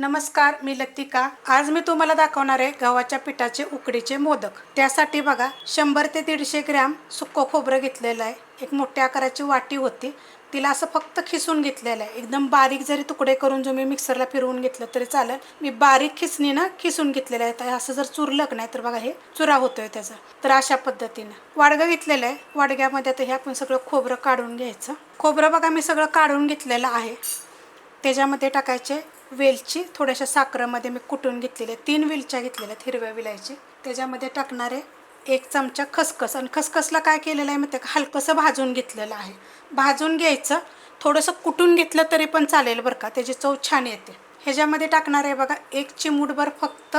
नमस्कार मी लतिका. आज मी तुम्हाला दाखवणार आहे गव्हाच्या पिठाचे उकडीचे मोदक. त्यासाठी बघा शंभर ते दीडशे ग्रॅम सुक्क खोबरं घेतलेलं आहे. एक मोठ्या आकाराची वाटी होती. तिला असं फक्त खिसून घेतलेलं आहे. एकदम बारीक जरी तुकडे करून जो मी मिक्सरला फिरवून घेतलं तरी चालेल. मी बारीक खिसणीनं खिसून घेतलेलं आहे. तर असं जर चुरलं नाही तर बघा हे चुरा होतोय त्याचा. तर अशा पद्धतीनं. वाडगं घेतलेलं आहे. वाडग्यामध्ये आता हे आपण सगळं खोबरं काढून घ्यायचं. खोबरं बघा मी सगळं काढून घेतलेलं आहे. त्याच्यामध्ये टाकायचे वेलची थोड्याशा साखरेमध्ये मी कुटून घेतलेले तीन वेलच्या घेतलेल्या आहेत हिरव्या विलायची. त्याच्यामध्ये टाकणारे एक चमचा खसखस. आणि खसखसला काय केलेलं आहे माहिती आहे का? हलकंसं भाजून घेतलेलं आहे. भाजून घ्यायचं. थोडंसं कुटून घेतलं तरी पण चालेल बरं का? त्याची चव छान येते. ह्याच्यामध्ये टाकणार आहे बघा एक चिमूटभर फक्त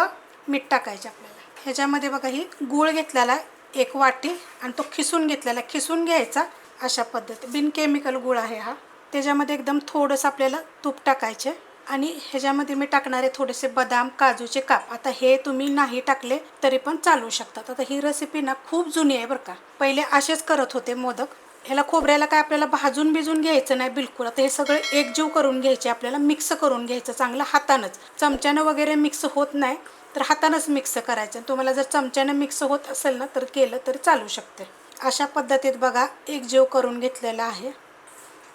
मीठ टाकायचे आपल्याला. ह्याच्यामध्ये बघा ही गूळ घेतलेला आहे एक वाटी आणि तो खिसून घेतलेला. खिसून घ्यायचा अशा पद्धती बिन केमिकल गूळ आहे हा. त्याच्यामध्ये एकदम थोडंसं आपल्याला तूप टाकायचे. आणि ह्याच्यामध्ये मी टाकणारे थोडेसे बदाम काजूचे काप. आता हे तुम्ही नाही टाकले तरी पण चालू शकतात. आता ही रेसिपी ना खूप जुनी आहे बरं का. पहिले असेच करत होते मोदक. ह्याला खोबऱ्याला काय आपल्याला भाजून भिजून घ्यायचं नाही बिलकुल. आता हे सगळं एकजीव करून घ्यायचे आपल्याला मिक्स करून घ्यायचं चांगलं हातानंच. चमच्यानं वगैरे मिक्स होत नाही तर हातानंच मिक्स करायचं. तुम्हाला जर चमच्यानं मिक्स होत असेल ना तर केलं तरी चालू शकते. अशा पद्धतीत बघा एकजीव करून घेतलेला आहे.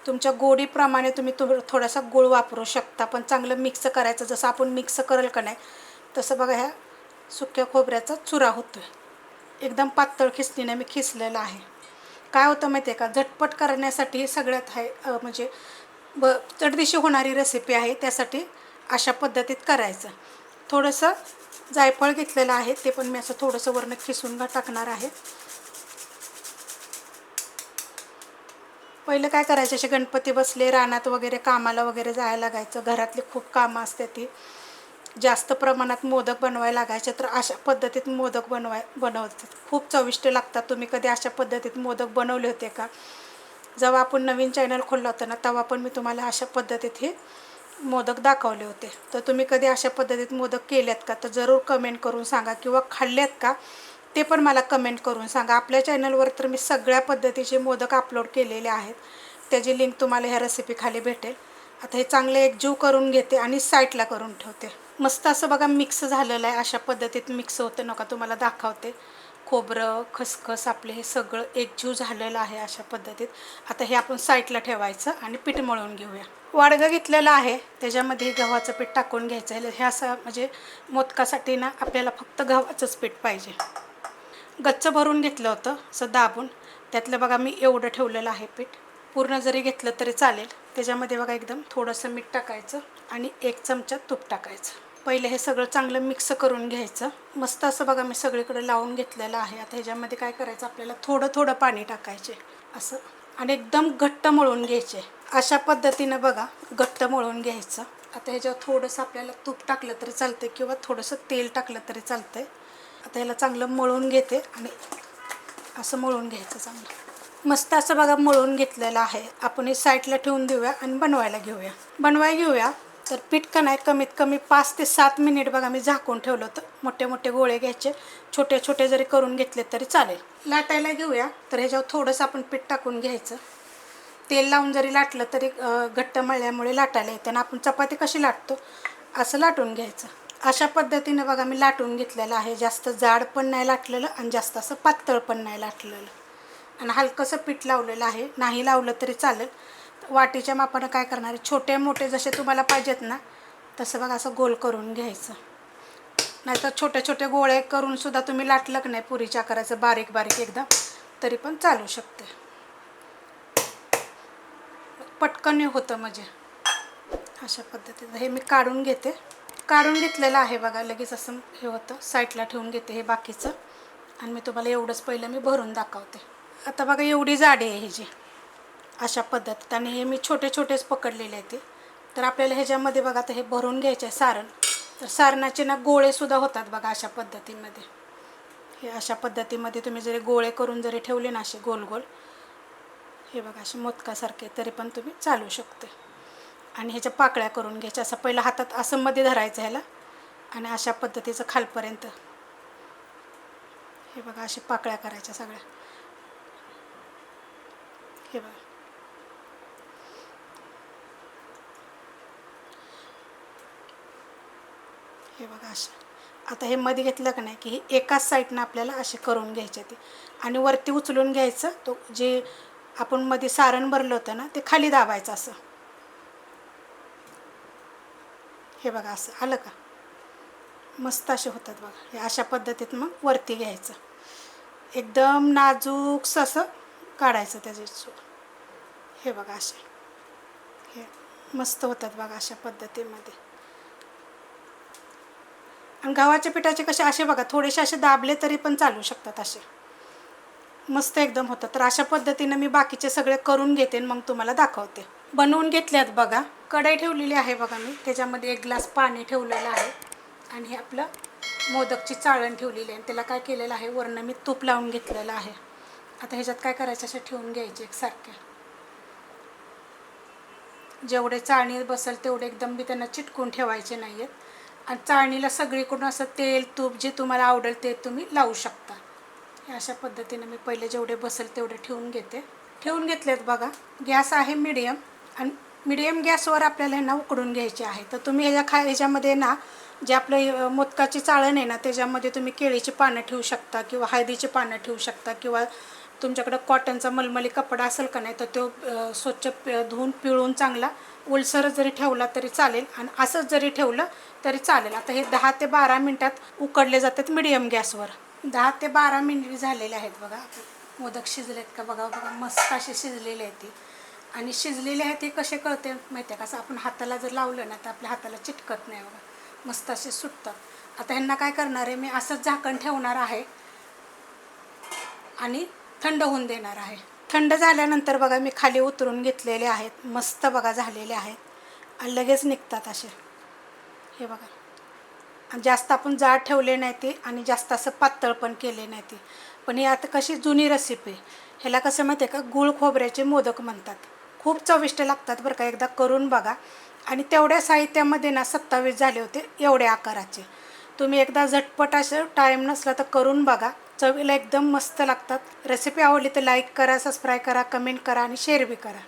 तुमच्या गोडीप्रमाणे तुम्ही तो थोडासा गूळ वापरू शकता पण चांगलं मिक्स करायचं जसं आपण मिक्स करेल का नाही तसं बघा ह्या सुक्या खोबऱ्याचा चुरा होतो आहे एकदम पातळ खिसणीने मी खिसलेलं आहे. काय होतं माहिती आहे का? झटपट करण्यासाठी सगळ्यात आहे म्हणजे ब चटदिशी होणारी रेसिपी आहे त्यासाठी अशा पद्धतीत करायचं. थोडंसं जायफळ घेतलेलं आहे ते पण मी असं थोडंसं वरनं खिसून टाकणार आहे. पहिलं काय करायचं असे गणपती बसले रानात वगैरे कामाला वगैरे जायला लागायचं. घरातली खूप कामं असते ती. जास्त प्रमाणात मोदक बनवायला लागायचे तर अशा पद्धतीत मोदक बनवाय बनवतात. खूप चविष्ट लागतात. तुम्ही कधी अशा पद्धतीत मोदक बनवले होते का? जेव्हा आपण नवीन चॅनल खोललं होतं ना तेव्हा पण मी तुम्हाला अशा पद्धतीत हे मोदक दाखवले होते. तर तुम्ही कधी अशा पद्धतीत मोदक केल्यात का? तर जरूर कमेंट करून सांगा किंवा खाल्ल्यात का? ते पण मला कमेंट करून सांगा. आपल्या चॅनलवर तर मी सगळ्या पद्धतीचे मोदक अपलोड केलेले आहेत. त्याची लिंक तुम्हाला ह्या रेसिपीखाली भेटेल. आता हे चांगले एकजीव करून घेते आणि साईडला करून ठेवते. मस्त असं बघा मिक्स झालेलं आहे. अशा पद्धतीत मिक्स होतं नका तुम्हाला दाखवते. खोबरं खसखस आपले हे सगळं एकजीव झालेलं आहे अशा पद्धतीत. आता हे आपण साईडला ठेवायचं आणि पीठ मळून घेऊया. वाडगं घेतलेलं आहे. त्याच्यामध्ये गव्हाचं पीठ टाकून घ्यायचं आहे. हे असं म्हणजे मोदकासाठी ना आपल्याला फक्त गव्हाचंच पीठ पाहिजे. गच्च भरून घेतलं होतं असं दाबून. त्यातलं बघा मी एवढं ठेवलेलं आहे पीठ. पूर्ण जरी घेतलं तरी चालेल. त्याच्यामध्ये बघा एकदम थोडंसं मीठ टाकायचं आणि एक चमचा तूप टाकायचं. पहिले हे सगळं चांगलं मिक्स करून घ्यायचं. मस्त असं बघा मी सगळीकडे लावून घेतलेलं आहे. आता ह्याच्यामध्ये काय करायचं? आपल्याला थोडं थोडं पाणी टाकायचे. असं. आणि एकदम घट्ट मळून घ्यायचे. अशा पद्धतीनं बघा घट्ट मळून घ्यायचं. आता ह्याच्यावर थोडंसं आपल्याला तूप टाकलं तरी चालतं किंवा थोडंसं तेल टाकलं तरी चालतंय. आता ह्याला चांगलं मळून घेते आणि असं मळून घ्यायचं चांगलं. मस्त असं बघा मळून घेतलेलं आहे. आपण हे साईडला ठेवून देऊया आणि बनवायला घेऊया. बनवायला घेऊया तर पीठ का नाही कमीत कमी पाच ते सात मिनिट बघा मी झाकून ठेवलं होतं. मोठे मोठे गोळे घ्यायचे. छोटे छोटे जरी करून घेतले तरी चालेल. लाटायला घेऊया तर ह्याच्यावर थोडंसं आपण पीठ टाकून घ्यायचं. तेल लावून जरी लाटलं तरी घट्ट मळल्यामुळे लाटायला येते आणि आपण चपाती कशी लाटतो असं लाटून घ्यायचं. अशा पद्धतीनं बघा मी लाटून घेतलेलं आहे. जास्त जाड पण नाही लाटलेलं आणि जास्त असं पातळ पण नाही लाटलेलं. आणि हलकंसं पीठ लावलेलं आहे. नाही लावलं तरी चालेल. वाटीच्या मापानं काय करणार आहे? छोटे मोठे जसे तुम्हाला पाहिजेत ना तसं बघा असं गोल करून घ्यायचं. नाहीतर छोटे छोटे गोळे करूनसुद्धा तुम्ही लाटलं की नाही पुरीच्या आकाराचं बारीक बारीक एकदम तरी पण चालू शकते. पटकन होतं म्हणजे. अशा पद्धतीचं. हे मी काढून घेते. काढून घेतलेलं आहे बघा लगेच असं हे होतं. साईडला ठेवून घेते हे बाकीचं. आणि मी तुम्हाला एवढंच पहिलं मी भरून दाखवते. आता बघा एवढी जाडी आहे ह्याची अशा पद्धतीत. आणि हे मी छोटे छोटेच पकडलेले आहे ते. तर आपल्याला ह्याच्यामध्ये बघा आता हे भरून घ्यायचे आहे सारण. तर सारणाचे ना गोळेसुद्धा होतात बघा अशा पद्धतीमध्ये. हे अशा पद्धतीमध्ये तुम्ही जरी गोळे करून जरी ठेवले ना असे गोल गोल हे बघा असे मोदकासारखे तरी पण तुम्ही चालू शकते. आणि ह्याच्या पाकळ्या करून घ्यायच्या. असं पहिलं हातात असं मध्ये धरायचं ह्याला. आणि अशा पद्धतीचं खालपर्यंत. हे बघा अशा पाकळ्या करायच्या सगळ्या. हे बघा. हे बघा अशा. आता हे मध्ये घेतलं का नाही की हे एकाच साईडनं आपल्याला असे करून घ्यायचे ते. आणि वरती उचलून घ्यायचं तो जे आपण मध्ये सारण भरलं होतं ना ते खाली दाबायचं असं. हे बघा असं आलं का? मस्त असे होतात बघा. हे अशा पद्धतीत मग वरती घ्यायचं. एकदम नाजूकसं असं काढायचं त्याचे हे बघा असे. हे मस्त होतात बघा अशा पद्धतीमध्ये. आणि गव्हाच्या पिठाचे कसे असे बघा थोडेसे असे दाबले तरी पण चालू शकतात असे. मस्त एकदम होतं तर अशा पद्धतीनं मी बाकीचे सगळे करून घेते आणि मग तुम्हाला दाखवते. बनवून घेतल्यात बघा. कढई ठेवलेली आहे बघा मी. त्याच्यामध्ये एक ग्लास पाणी ठेवलेलं आहे. आणि हे आपलं मोदकची चाळण ठेवलेली आहे. त्याला काय केलेलं आहे वरनं मी तूप लावून घेतलेलं आहे. आता ह्याच्यात काय करायचं असं ठेवून घ्यायचे एकसारख्या जेवढे चाळणी बसेल तेवढे एकदम बी त्यांना चिटकून ठेवायचे नाही आहेत आणि चाळणीला सगळीकडून असं तेल तूप जे तुम्हाला आवडेल ते तुम्ही लावू शकता. अशा पद्धतीने मी पहिले जेवढे बसेल तेवढे ठेवून घेते. ठेवून घेतलेत बघा. गॅस आहे मिडियम. आणि मिडियम गॅसवर आपल्याला हे ना उकडून घ्यायचे आहे. तर तुम्ही ह्याच्या खा ह्याच्यामध्ये ना जे आपलं मोदकाची चाळण आहे ना त्याच्यामध्ये तुम्ही केळीची पानं ठेवू शकता किंवा हळदीची पानं ठेवू शकता किंवा तुमच्याकडं कॉटनचा मलमली कपडा असेल का नाही तर तो स्वच्छ प- धुवून पिळून चांगला ओलसर जरी ठेवला तरी चालेल आणि असंच जरी ठेवलं तरी चालेल. आता हे दहा ते बारा मिनटात उकडले जातात मिडियम गॅसवर दहा ते बारा मिनिट झालेले आहेत बघा. मोदक शिजलेत का? बघा बघा मस्त असे शिजलेले आहेत ती. आणि शिजलेले आहेत हे कसे कळते माहिती आहे का? असं आपण हाताला जर लावलं ना तर आपल्या हाताला चिटकत नाही बघा मस्त असे सुटतात. आता ह्यांना काय करणार आहे मी असंच झाकण ठेवणार आहे आणि थंड होऊन देणार आहे. थंड झाल्यानंतर बघा मी खाली उतरून घेतलेले आहेत. मस्त बघा झालेले आहेत. आणि लगेच निघतात असे. हे बघा. आणि जास्त आपण जाड ठेवले नाही ते आणि जास्त असं पातळ पण केले नाही ते. पण ही आता कशी जुनी रेसिपी ह्याला कसं माहिती आहे का? गुळ खोबऱ्याचे मोदक म्हणतात. खूप चविष्ट लागतात बरं का एकदा करून बघा. आणि तेवढ्या साहित्यामध्ये ना सत्तावीस झाले होते एवढ्या आकाराचे. तुम्ही एकदा झटपट असं टाईम नसला तर करून बघा. चवीला एकदम मस्त लागतात. रेसिपी आवडली तर लाईक करा सबस्क्राईब करा कमेंट करा आणि शेअर बी करा.